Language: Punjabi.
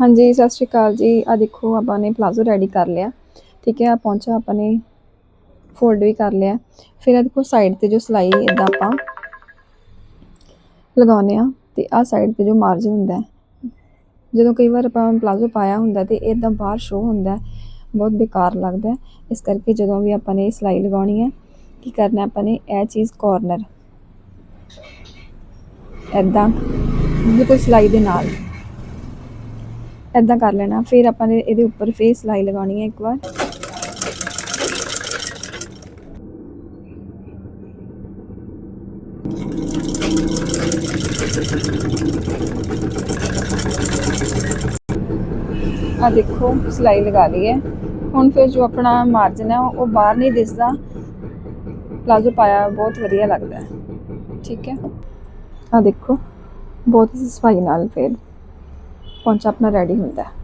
ਹਾਂਜੀ, ਸਤਿ ਸ਼੍ਰੀ ਅਕਾਲ ਜੀ। ਆ ਦੇਖੋ, ਆਪਾਂ ਨੇ ਪਲਾਜ਼ੋ ਰੈਡੀ ਕਰ ਲਿਆ। ਠੀਕ ਹੈ ਆ ਪਹੁੰਚਾ ਆਪਾਂ ਨੇ ਫੋਲਡ ਵੀ ਕਰ ਲਿਆ। ਫਿਰ ਆ ਦੇਖੋ ਸਾਈਡ ਤੇ ਜੋ ਸਲਾਈ ਇਦਾਂ ਆਪਾਂ ਲਗਾਉਨੇ ਆ ਤੇ ਆ ਸਾਈਡ ਤੇ ਜੋ ਮਾਰਜਨ ਹੁੰਦਾ ਜਦੋਂ ਕਈ ਵਾਰ ਆਪਾਂ ਪਲਾਜ਼ੋ ਪਾਇਆ ਹੁੰਦਾ ਤੇ ਇਦਾਂ ਬਾਹਰ ਸ਼ੋ ਹੁੰਦਾ ਬਹੁਤ ਬੇਕਾਰ ਲੱਗਦਾ ਇਸ ਕਰਕੇ ਜਦੋਂ ਵੀ ਆਪਾਂ ਨੇ ਇਹ ਸਲਾਈ ਲਗਾਉਣੀ ਹੈ, ਕੀ ਕਰਨਾ ਆਪਾਂ ਨੇ, ਇਹ ਚੀਜ਼ ਕਾਰਨਰ ਇਦਾਂ ਬਿਲਕੁਲ ਸਲਾਈ ਦੇ ਨਾਲ। ਇਦਾਂ ਕਰ ਲੈਣਾ। ਫਿਰ ਆਪਾਂ ਨੇ ਇਹਦੇ ਉੱਪਰ ਫੇਰ ਸਿਲਾਈ ਲਗਾਉਣੀ ਹੈ ਇੱਕ ਵਾਰ। ਆ ਦੇਖੋ ਸਿਲਾਈ ਲਗਾ ਲਈ ਹੈ। ਹੁਣ ਫਿਰ ਜੋ ਆਪਣਾ ਮਾਰਜਨ ਹੈ, ਉਹ ਬਾਹਰ ਨਹੀਂ ਦਿਸਦਾ। ਪਲਾਜ਼ੋ ਪਾਇਆ, ਬਹੁਤ ਵਧੀਆ ਲੱਗਦਾ ਠੀਕ ਹੈ? ਆ ਦੇਖੋ, ਬਹੁਤ ਸਫ਼ਾਈ ਨਾਲ ਫਿਰ। ਪਹੁੰਚਾ ਆਪਣਾ ਰੈਡੀ ਹੁੰਦਾ ਹੈ।